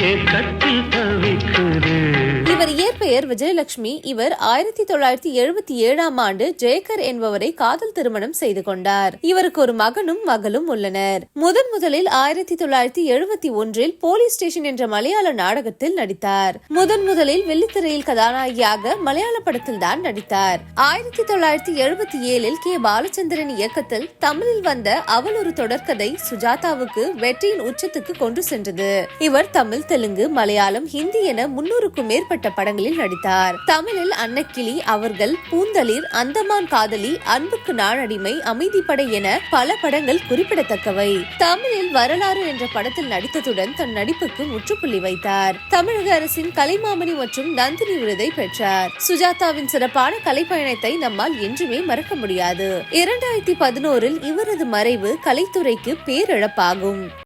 ஏ கட்ட மகாலட்சுமி இவர் ஆயிரத்தி தொள்ளாயிரத்தி எழுபத்தி ஏழாம் ஆண்டு ஜெயக்கர் என்பவரை காதல் திருமணம் செய்து கொண்டார். இவருக்கு ஒரு மகனும் மகளும் உள்ளனர். முதன் முதலில் ஆயிரத்தி தொள்ளாயிரத்தி எழுபத்தி ஒன்றில் போலீஸ் ஸ்டேஷன் என்ற மலையாள நாடகத்தில் நடித்தார். முதன் முதலில் வெள்ளித்திரையில் கதாநாயகியாக மலையாள படத்தில் தான் நடித்தார். ஆயிரத்தி தொள்ளாயிரத்தி எழுபத்தி ஏழில் கே. பாலச்சந்திரன் இயக்கத்தில் தமிழில் வந்த அவள் ஒரு தொடர்கதை சுஜாதாவுக்கு வெற்றியின் உச்சத்துக்கு கொண்டு சென்றது. இவர் தமிழ் தெலுங்கு மலையாளம் ஹிந்தி என முன்னூறுக்கும் மேற்பட்ட படங்களில் நடித்தார். தமிழில் அன்னக்கிளி அவர்கள் பூந்தளிர் அந்தமான் காதலி அன்புக்கு நாளடிமை அமைதிப்படை என பல படங்கள் குறிப்பிடத்தக்கவை. தமிழில் வரலாறு என்ற படத்தில் நடித்ததுடன் தன் நடிப்புக்கு முற்றுப்புள்ளி வைத்தார். தமிழக அரசின் கலைமாமணி மற்றும் நந்தினி விருதை பெற்றார். சுஜாதாவின் சிறப்பான கலைப்பயணத்தை நம்மால் என்றுமே மறக்க முடியாது. இரண்டாயிரத்தி பதினோரில் இவரது மறைவு கலைத்துறைக்கு பேரிழப்பாகும்.